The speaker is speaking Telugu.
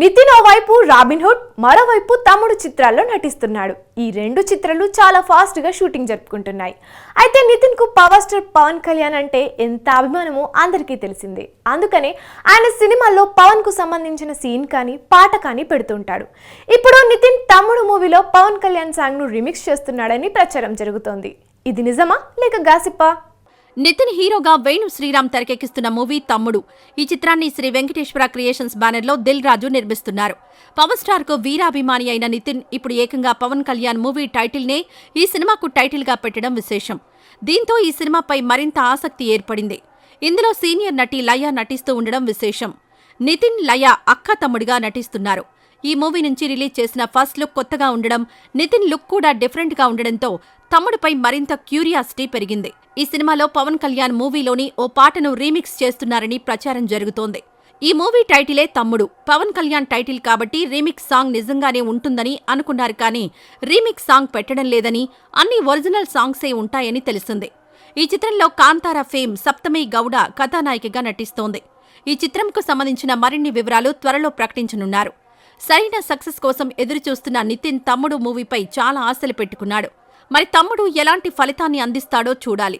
నితిన్ ఓవైపు రాబిన్హుడ్ మరోవైపు తమ్ముడు చిత్రాల్లో నటిస్తున్నాడు. ఈ రెండు చిత్రాలు చాలా ఫాస్ట్గా షూటింగ్ జరుపుకుంటున్నాయి. అయితే నితిన్కు పవర్ స్టార్ పవన్ కళ్యాణ్ అంటే ఎంత అభిమానమో అందరికీ తెలిసిందే. అందుకనే ఆయన సినిమాల్లో పవన్కు సంబంధించిన సీన్ కానీ పాట కానీ పెడుతుంటాడు. ఇప్పుడు నితిన్ తమ్ముడు మూవీలో పవన్ కళ్యాణ్ సాంగ్ను రిమిక్స్ చేస్తున్నాడని ప్రచారం జరుగుతోంది. ఇది నిజమా లేక గాసిప్పా నితిన్ హీరోగా వేణు శ్రీరామ్ తెరకెక్కిస్తున్న మూవీ తమ్ముడు. ఈ చిత్రాన్ని శ్రీ వెంకటేశ్వర క్రియేషన్స్ బ్యానర్లో దిల్ రాజు నిర్మిస్తున్నారు. పవర్ స్టార్కు వీరాభిమాని అయిన నితిన్ ఇప్పుడు ఏకంగా పవన్ కళ్యాణ్ మూవీ టైటిల్ నే ఈ సినిమాకు టైటిల్గా పెట్టడం విశేషం. దీంతో ఈ సినిమాపై మరింత ఆసక్తి ఏర్పడింది. ఇందులో సీనియర్ నటి లయ నటిస్తూ ఉండడం విశేషం. నితిన్ లయ అక్క తమ్ముడిగా నటిస్తున్నారు. ఈ మూవీ నుంచి రిలీజ్ చేసిన ఫస్ట్ లుక్ కొత్తగా ఉండడం నితిన్ లుక్ కూడా డిఫరెంట్గా ఉండడంతో తమ్ముడిపై మరింత క్యూరియాసిటీ పెరిగింది. ఈ సినిమాలో పవన్ కళ్యాణ్ మూవీలోని ఓ పాటను రీమిక్స్ చేస్తున్నారని ప్రచారం జరుగుతోంది. ఈ మూవీ టైటిలే తమ్ముడు. పవన్ కళ్యాణ్ టైటిల్ కాబట్టి రీమిక్స్ సాంగ్ నిజంగానే ఉంటుందని అనుకున్నారు కానీ రీమిక్స్ సాంగ్ పెట్టడం లేదని అన్ని ఒరిజినల్ సాంగ్సే ఉంటాయని తెలిసింది. ఈ చిత్రంలో కాంతారా ఫేమ్ సప్తమి గౌడ కథానాయికగా నటిస్తోంది. ఈ చిత్రంకు సంబంధించిన మరిన్ని వివరాలు త్వరలో ప్రకటించనున్నారు. సరైన సక్సెస్ కోసం ఎదురుచూస్తున్న నితిన్ తమ్ముడు మూవీపై చాలా ఆశలు పెట్టుకున్నాడు. మరి తమ్ముడు ఎలాంటి ఫలితాన్ని అందిస్తాడో చూడాలి.